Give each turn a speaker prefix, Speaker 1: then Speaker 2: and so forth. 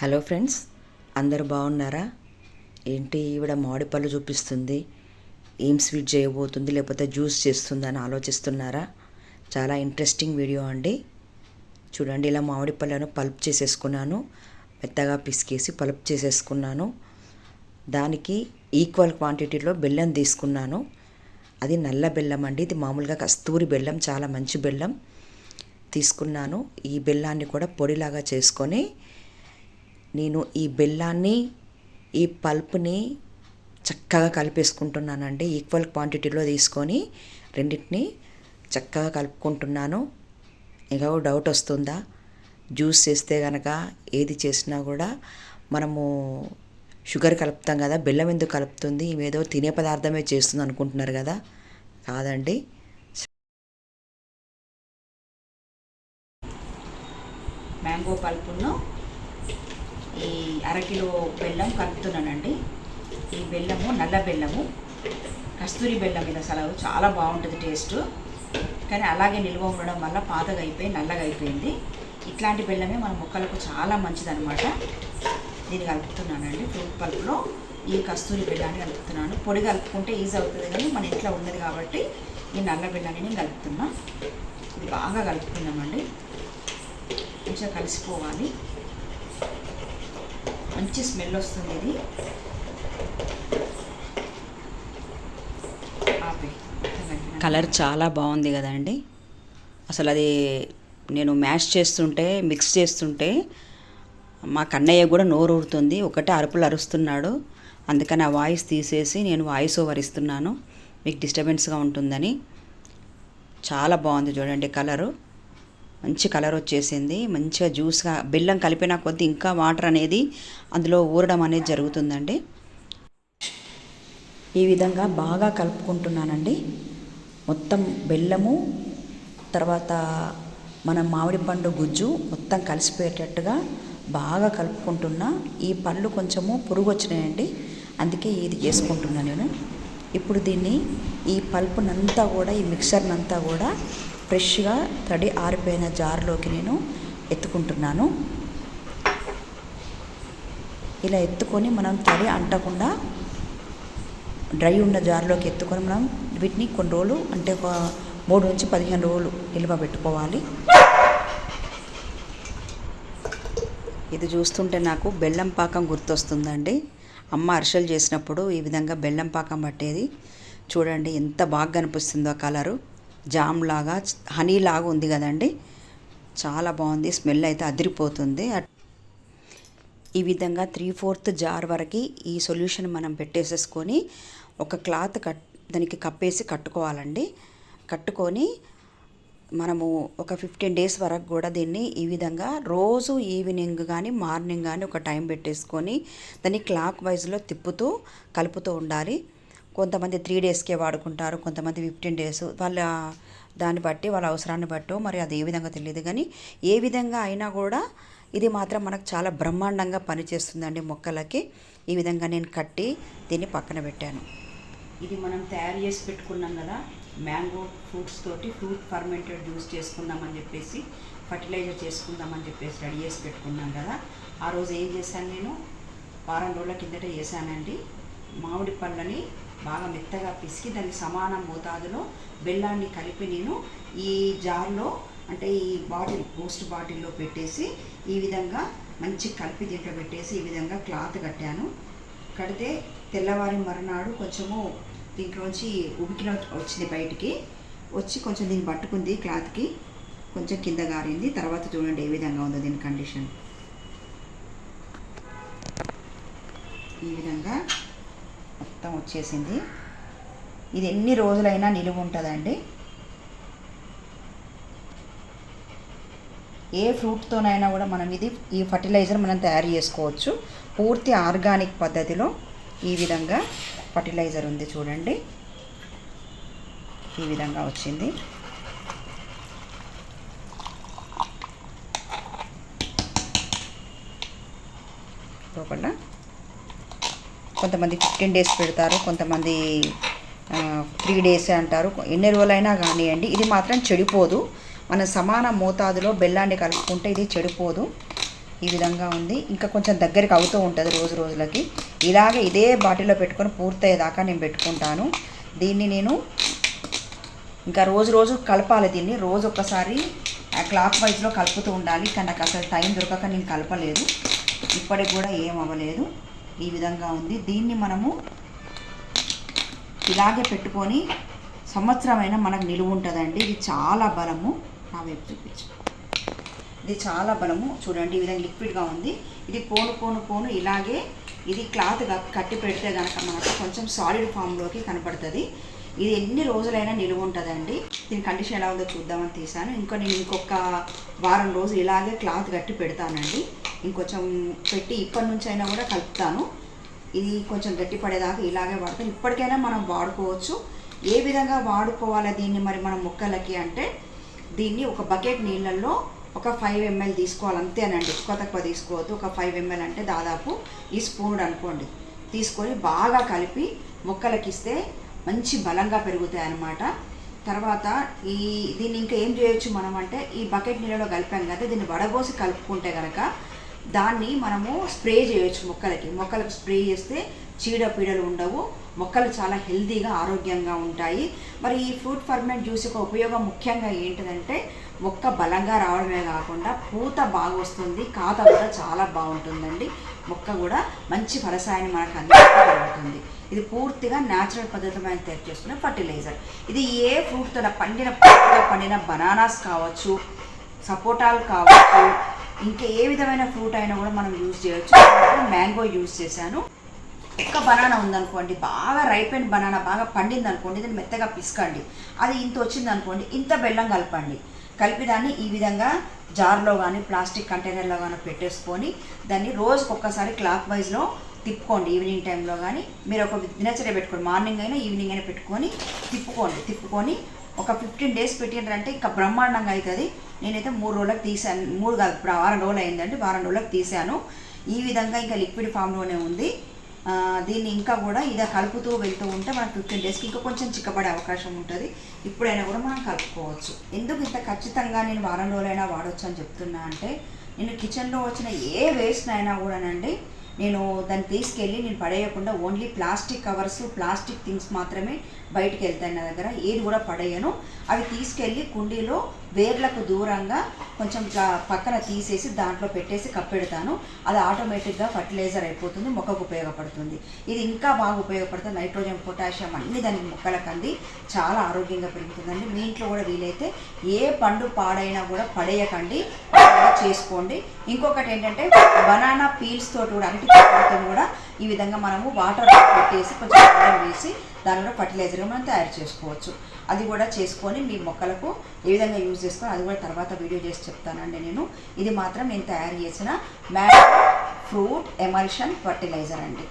Speaker 1: Hello friends అందరు బాగున్నారా? ఏంటి ఈవిడ మామిడిపళ్ళు చూపిస్తుంది ఏం స్వీట్ చేయబోతుంది లేకపోతే జ్యూస్ చేస్తుందని ఆలోచిస్తున్నారా? చాలా ఇంట్రెస్టింగ్ వీడియో అండి. చూడండి ఇలా మామిడి పళ్ళను పల్ప్ చేసేసుకున్నాను మెత్తగా పిసికేసి పల్ప్ చేసేసుకున్నాను. దానికి ఈక్వల్ క్వాంటిటీలో బెల్లం తీసుకున్నాను. అది నల్ల బెల్లం అండి ఇది మామూలుగా కస్తూరి బెల్లం చాలా మంచి బెల్లం తీసుకున్నాను. ఈ బెల్లాన్ని కూడా పొడిలాగా చేసుకొని నేను ఈ బెల్లాన్ని ఈ పల్ప్ని చక్కగా కలిపేసుకుంటున్నానండి. ఈక్వల్ క్వాంటిటీలో తీసుకొని రెండింటిని చక్కగా కలుపుకుంటున్నాను. ఇంకా డౌట్ వస్తుందా? జ్యూస్ చేస్తే కనుక ఏది చేసినా కూడా మనము షుగర్ కలుపుతాం కదా బెల్లం ఎందుకు కలుపుతుంది? ఏదో తినే పదార్థమే చేస్తుంది అనుకుంటున్నారు కదా? కాదండి.
Speaker 2: మ్యాంగో పల్పును ఈ అరకిలో బెల్లం కలుపుతున్నానండి. ఈ బెల్లము నల్ల బెల్లము కస్తూరి బెల్లం ఇది అసలు చాలా బాగుంటుంది టేస్ట్. కానీ అలాగే నిల్వ ఉండడం వల్ల పాతగా అయిపోయి నల్లగా అయిపోయింది ఇట్లాంటి బెల్లమే మన మొక్కలకు చాలా మంచిదనమాట దీన్ని కలుపుతున్నానండి ఫ్రూట్ పల్ప్లో. ఈ కస్తూరి బెల్లాన్ని కలుపుతున్నాను. పొడి కలుపుకుంటే ఈజీ అవుతుంది కానీ మన ఇంట్లో ఉన్నది కాబట్టి ఈ నల్ల బెల్లాన్ని నేను కలుపుతున్నా. ఇది బాగా కలుపుకున్నామండి మంచిగా కలిసిపోవాలి. మంచి స్మెల్ వస్తుంది ఇది.
Speaker 1: కలర్ చాలా బాగుంది కదండి. అసలు అది నేను మ్యాష్ చేస్తుంటే మిక్స్ చేస్తుంటే మా కన్నయ్య కూడా నోరు ఊరుతుంది. ఒకటే అరుపులు అరుస్తున్నాడు. అందుకని ఆ వాయిస్ తీసేసి నేను వాయిస్ ఓవర్ ఇస్తున్నాను. మీకు డిస్టర్బెన్స్గా ఉంటుందని. చాలా బాగుంది చూడండి కలరు. మంచి కలర్ వచ్చేసింది. మంచిగా జ్యూస్గా బెల్లం కలిపిన కొద్దీ ఇంకా వాటర్ అనేది అందులో ఊరడం అనేది జరుగుతుందండి. ఈ విధంగా బాగా కలుపుకుంటున్నానండి. మొత్తం బెల్లము తర్వాత మన మామిడి పండు గుజ్జు మొత్తం కలిసిపోయేటట్టుగా బాగా కలుపుకుంటున్నా. ఈ పళ్ళు కొంచెము పురుగు వచ్చినాయండి అందుకే ఇది చేసుకుంటున్నాను నేను. ఇప్పుడు దీన్ని ఈ పల్పునంతా కూడా ఈ మిక్సర్నంతా కూడా ఫ్రెష్గా తడి ఆరిపోయిన జార్లోకి నేను ఎత్తుకుంటున్నాను. ఇలా ఎత్తుకొని మనం తడి అంటకుండా డ్రై ఉన్న జార్లోకి ఎత్తుకొని మనం వీటిని కొన్ని రోజులు అంటే ఒక మూడు నుంచి పదిహేను రోజులు నిల్వ పెట్టుకోవాలి. ఇది చూస్తుంటే నాకు బెల్లం పాకం గుర్తొస్తుందండి. అమ్మ అరిసెలు చేసినప్పుడు ఈ విధంగా బెల్లం పాకం పట్టేది. చూడండి ఎంత బాగా కనిపిస్తుందో కలరు. జామ్ లాగా హనీ లాగా ఉంది కదండి. చాలా బాగుంది. స్మెల్ అయితే అదిరిపోతుంది. ఈ విధంగా త్రీ ఫోర్త్ జార్ వరకు ఈ సొల్యూషన్ మనం పెట్టేసేసుకొని ఒక క్లాత్ కట్ దానికి కప్పేసి కట్టుకోవాలండి. కట్టుకొని మనము ఒక ఫిఫ్టీన్ డేస్ వరకు కూడా దీన్ని ఈ విధంగా రోజు ఈవినింగ్ కానీ మార్నింగ్ కానీ ఒక టైం పెట్టేసుకొని దాన్ని క్లాక్ వైజ్లో తిప్పుతూ కలుపుతూ ఉండాలి. కొంతమంది త్రీ డేస్కే వాడుకుంటారు కొంతమంది ఫిఫ్టీన్ డేస్ వాళ్ళ దాన్ని బట్టి వాళ్ళ అవసరాన్ని బట్టో మరి అది ఏ విధంగా తెలియదు. కానీ ఏ విధంగా అయినా కూడా ఇది మాత్రం మనకు చాలా బ్రహ్మాండంగా పనిచేస్తుందండి మొక్కలకి. ఈ విధంగా నేను కట్టి దీన్ని పక్కన పెట్టాను.
Speaker 2: ఇది మనం తయారు చేసి పెట్టుకున్నాం కదా మ్యాంగో ఫ్రూట్స్ తోటి ఫ్రూట్ ఫర్మెంటెడ్ జ్యూస్ చేసుకుందామని చెప్పేసి ఫర్టిలైజర్ చేసుకుందామని చెప్పేసి రెడీ చేసి పెట్టుకున్నాం కదా. ఆ రోజు ఏం చేశాను నేను? వారం రోజుల కిందట చేశానండి. మామిడి పళ్ళని బాగా మెత్తగా పిసికి దానికి సమాన మోతాదులో బెల్లాన్ని కలిపి నేను ఈ జార్లో అంటే ఈ బాటిల్ పోస్ట్ బాటిల్లో పెట్టేసి ఈ విధంగా మంచి కలిపి దీంట్లో పెట్టేసి ఈ విధంగా క్లాత్ కట్టాను. కడితే తెల్లవారి మరునాడు కొంచెము దీంట్లోంచి ఉబికిన వచ్చింది బయటికి. వచ్చి కొంచెం దీన్ని పట్టుకుంది క్లాత్కి. కొంచెం కింద గారింది. తర్వాత చూడండి ఏ విధంగా ఉందో దీని కండిషన్. ఈ విధంగా మొత్తం వచ్చేసింది. ఇది ఎన్ని రోజులైనా నిలువ ఉంటుందండి. ఏ ఫ్రూట్తోనైనా కూడా మనం ఇది ఈ ఫర్టిలైజర్ మనం తయారు చేసుకోవచ్చు. పూర్తి ఆర్గానిక్ పద్ధతిలో ఈ విధంగా ఫర్టిలైజర్ ఉంది చూడండి. ఈ విధంగా వచ్చింది. లోపల కొంతమంది ఫిఫ్టీన్ డేస్ పెడతారు కొంతమంది త్రీ డేస్ అంటారు. ఎన్ని రోజులైనా కానివ్వండి ఇది మాత్రం చెడిపోదు. మన సమాన మోతాదులో బెల్లాన్ని కలుపుకుంటే ఇది చెడిపోదు. ఈ విధంగా ఉంది. ఇంకా కొంచెం దగ్గరికి అవుతూ ఉంటుంది రోజు రోజులకి. ఇలాగే ఇదే బాటిల్లో పెట్టుకొని పూర్తయ్యేదాకా నేను పెట్టుకుంటాను. దీన్ని నేను ఇంకా రోజు రోజు కలపాలి దీన్ని. రోజు ఒక్కసారి క్లాక్ వైజ్లో కలుపుతూ ఉండాలి. కానీ నాకు అసలు టైం దొరకక నేను కలపలేదు. ఇప్పటికి కూడా ఏం అవ్వలేదు. ఈ విధంగా ఉంది. దీన్ని మనము ఇలాగే పెట్టుకొని సంవత్సరమైన మనకు నిలువ ఉంటుందండి. ఇది చాలా బలము. నా వైపు చూపించు. ఇది చాలా బలము. చూడండి ఈ విధంగా లిక్విడ్గా ఉంది. ఇది పోను పోను పోను ఇలాగే ఇది క్లాత్ కట్టి పెడితే కనుక మనకు కొంచెం సాలిడ్ ఫామ్లోకి కనపడుతుంది. ఇది ఎన్ని రోజులైనా నిలువ ఉంటుందండి. దీని కండిషన్ ఎలా ఉందో చూద్దామని తీసాను ఇంకో నేను ఇంకొక వారం రోజులు ఇలాగే క్లాత్ కట్టి పెడతానండి. ఇంకొంచెం పెట్టి ఇప్పటి నుంచి అయినా కూడా కలుపుతాను. ఇది కొంచెం గట్టి పడేదాకా ఇలాగే వాడతాం ఇప్పటికైనా మనం వాడుకోవచ్చు. ఏ విధంగా వాడుకోవాలి దీన్ని మరి మనం మొక్కలకి అంటే దీన్ని ఒక బకెట్ నీళ్ళల్లో ఒక ఫైవ్ ఎంఎల్ తీసుకోవాలి. అంతేనండి ఎక్కువ తక్కువ తీసుకోవద్దు. ఒక ఫైవ్ ఎంఎల్ అంటే దాదాపు ఈ స్పూన్ అనుకోండి. తీసుకొని బాగా కలిపి మొక్కలకి ఇస్తే మంచి బలంగా పెరుగుతాయి అన్నమాట తర్వాత ఈ దీన్ని ఇంకా ఏం చేయొచ్చు మనం అంటే ఈ బకెట్ నీళ్ళలో కలిపాం కదా దీన్ని వడబోసి కలుపుకుంటే కనుక దాన్ని మనము స్ప్రే చేయొచ్చు మొక్కలకి. మొక్కలకు స్ప్రే చేస్తే చీడ పీడలు ఉండవు. మొక్కలు చాలా హెల్తీగా ఆరోగ్యంగా ఉంటాయి. మరి ఈ ఫ్రూట్ ఫర్మెంట్ జ్యూస్ యొక్క ఉపయోగం ముఖ్యంగా ఏంటిదంటే మొక్క బలంగా రావడమే కాకుండా పూత బాగా వస్తుంది కాత కూడా చాలా బాగుంటుందండి. మొక్క కూడా మంచి ఫలసాయాన్ని మనకు అందిస్తుంది ఇది పూర్తిగా న్యాచురల్ పద్ధతి మనం తయారు చేసుకునే ఫర్టిలైజర్ ఇది ఏ ఫ్రూట్తో పండిన పండిన బనానాస్ కావచ్చు సపోటాలు కావచ్చు ఇంకా ఏ విధమైన ఫ్రూట్ అయినా కూడా మనం యూజ్ చేయొచ్చు. మ్యాంగో యూజ్ చేశాను. ఒక్క బనానా ఉందనుకోండి బాగా రైపెన్ బనానా బాగా పండింది అనుకోండి దాన్ని మెత్తగా పిసకండి. అది ఇంత వచ్చింది అనుకోండి ఇంత బెల్లం కలపండి. కలిపి దాన్ని ఈ విధంగా జార్లో కానీ ప్లాస్టిక్ కంటైనర్లో కానీ పెట్టేసుకొని దాన్ని రోజుకి ఒక్కసారి క్లాక్ వైజ్లో తిప్పుకోండి ఈవినింగ్ టైంలో కానీ మీరు ఒక దినచర్య పెట్టుకోండి మార్నింగ్ అయినా ఈవినింగ్ అయినా పెట్టుకొని తిప్పుకోండి తిప్పుకొని ఒక ఫిఫ్టీన్ డేస్ పెట్టిండ్రంటే ఇంకా బ్రహ్మాండంగా అవుతుంది నేనైతే మూడు రోజులకు తీసాను మూడు కాదు ఇప్పుడు వారం రోజులు అయిందండి. వారం రోజులకు తీసాను ఈ విధంగా ఇంకా లిక్విడ్ ఫామ్లోనే ఉంది. దీన్ని ఇంకా కూడా ఇదే కలుపుతూ వెళ్తూ ఉంటే మనకు ఫిఫ్టీన్ డేస్కి ఇంకా కొంచెం చిక్కబడే అవకాశం ఉంటుంది. ఇప్పుడైనా కూడా మనం కలుపుకోవచ్చు. ఎందుకు ఇంత ఖచ్చితంగా నేను వారం రోజులైనా వాడవచ్చు అని చెప్తున్నా అంటే నేను కిచెన్లో వచ్చిన ఏ వేస్ట్ అయినా కూడానండి నేను దాన్ని తీసుకెళ్ళి నేను పడేయకుండా only plastic covers plastic things మాత్రమే బయటికి వెళ్తాయి నా దగ్గర. ఏది కూడా పడేయను. అవి తీసుకెళ్ళి కుండీలో వేర్లకు దూరంగా కొంచెం పక్కన తీసేసి దాంట్లో పెట్టేసి కప్పెడతాను. అది ఆటోమేటిక్గా ఫర్టిలైజర్ అయిపోతుంది మొక్కకు ఉపయోగపడుతుంది. ఇది ఇంకా బాగా ఉపయోగపడుతుంది. నైట్రోజన్ పొటాషియం అన్ని దానికి మొక్కలకు అంది. చాలా ఆరోగ్యంగా పెరుగుతుందండి. మీ ఇంట్లో కూడా వీలైతే ఏ పండు పాడైనా కూడా పడేయకండి. చేసుకోండి. ఇంకొకటి ఏంటంటే బనానా పీల్స్ తోటి కూడా అరటి తోటి కూడా ఈ విధంగా మనము వాటర్ పెట్టేసి కొంచెం వాటర్ వేసి దాని కూడా ఫర్టిలైజర్గా మనం తయారు చేసుకోవచ్చు. అది కూడా చేసుకొని మీ మొక్కలకు ఏ విధంగా యూజ్ చేసుకొని అది కూడా తర్వాత వీడియో చేసి చెప్తానండి నేను. ఇది మాత్రం నేను తయారు చేసిన మ్యాట్ ఫ్రూట్ ఎమల్షన్ ఫర్టిలైజర్ అండి.